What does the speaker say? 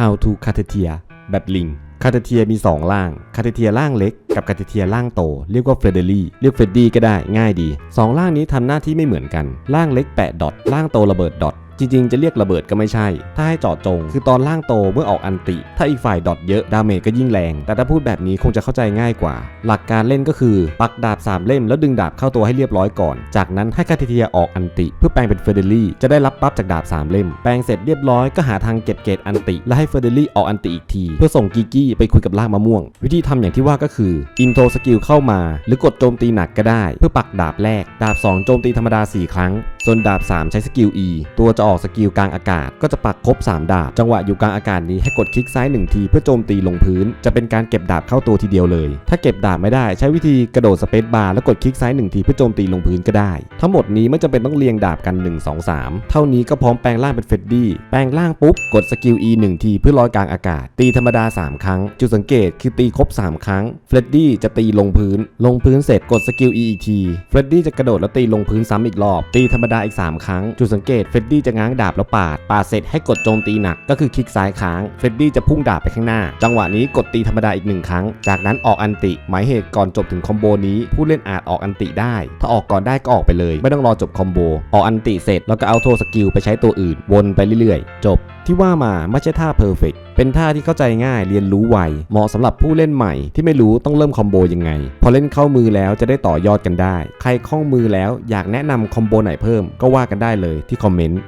How to c a t e t e r แบบลิงคาเทเทียมี 2 ล่าง คาเทเทียล่างเล็กกับคาเทเทียล่างโต เรียกว่าเฟรเดรี่ เรียกเฟรดดี้ก็ได้ง่ายดี 2 ล่างนี้ทำหน้าที่ไม่เหมือนกัน ล่างเล็กแปะดอท ล่างโตระเบิดดอท จริงๆ จะเรียกระเบิดก็ไม่ใช่ ถ้าให้เจาะจง คือตอนล่างโตเมื่อออกอันติ ถ้าอีกฝ่ายดอทเยอะดาเมจก็ยิ่งแรง แต่ถ้าพูดแบบนี้คงจะเข้าใจง่ายกว่า หลักการเล่นก็คือ ปักดาบ3เล่มแล้วดึงดาบเข้าตัวให้เรียบร้อยก่อน จากนั้นให้คาเทเทียออกอันติ เพื่อแปลงเป็นเฟอร์เดลี่จะได้รับปั๊บจากดาบ3เล่ม แปลงเสร็จเรียบร้อยก็หาทางเก็บเกรดอันติ และให้เฟอร์เดลี่ออกอันติอีกที เพื่อส่งกิกกี้ไปคุยกับล่างมะม่วง วิธีทำอย่างที่ว่าก็คืออินโทรสกิลเข้ามา หรือกดโจมตีหนักก็ได้ เพื่อปักดาบแรก ดาบ 2 โจมตีธรรมดา 4 ครั้งส่วนดาบ 3 ใช้สกิล E ตัวจะออกสกิลกลางอากาศ ก็จะปักครบ 3 ดาบ จังหวะอยู่กลางอากาศนี้ให้กดคลิกซ้าย 1 ทีเพื่อโจมตีลงพื้น จะเป็นการเก็บดาบเข้าตัวทีเดียวเลย ถ้าเก็บดาบไม่ได้ใช้วิธีกระโดดสเปซบาร์แล้วกดคลิกซ้าย 1 ทีเพื่อโจมตีลงพื้นก็ได้ ทั้งหมดนี้ไม่จำเป็นต้องเรียงดาบกัน 1 2 3 เท่านี้ก็พร้อมแปลงร่างเป็นเฟดดี้แปลงร่างปุ๊บกดสกิล E 1 ทีเพื่อลอยกลางอากาศ ตีธรรมดา 3 ครั้ง จุดสังเกตคือตีครบ 3 ครั้งเฟดดี้จะตีลงพื้น ลงพื้นเสร็จกดสกิล E อีกทีเฟดดี้จะกระโดดแล้วตีลงพื้นซ้ำอีกรอบตีธรรมดาอีก 3 ครั้ง จุดสังเกตเฟดดี้จะง้างดาบแล้วปาด ปาดเสร็จให้กดโจมตีหนัก ก็คือคลิกซ้ายค้าง เฟดดี้จะพุ่งดาบไปข้างหน้า จังหวะนี้กดตีธรรมดาอีกหนึ่งครั้ง จากนั้นออกอันติ หมายเหตุก่อนจบถึงคอมโบนี้ ผู้เล่นอาจออกอันติได้ ถ้าออกก่อนได้ก็ออกไปเลย ไม่ต้องรอจบคอมโบ ออกอันติเสร็จแล้วก็เอาโทสกิลไปใช้ตัวอื่น วนไปเรื่อยๆ จบ ที่ว่ามาไม่ใช่ท่าเพอร์เฟก เป็นท่าที่เข้าใจง่ายเรียนรู้ไวเหมาะสำหรับผู้เล่นใหม่ที่ไม่รู้ต้องเริ่มคอมโบยังไง พอเล่นเข้ามือแล้วจะได้ต่อยอดกันได้ ใครคล่องมือแล้วอยากแนะนำคอมโบไหนเพิ่มก็ว่ากันได้เลยที่คอมเมนต์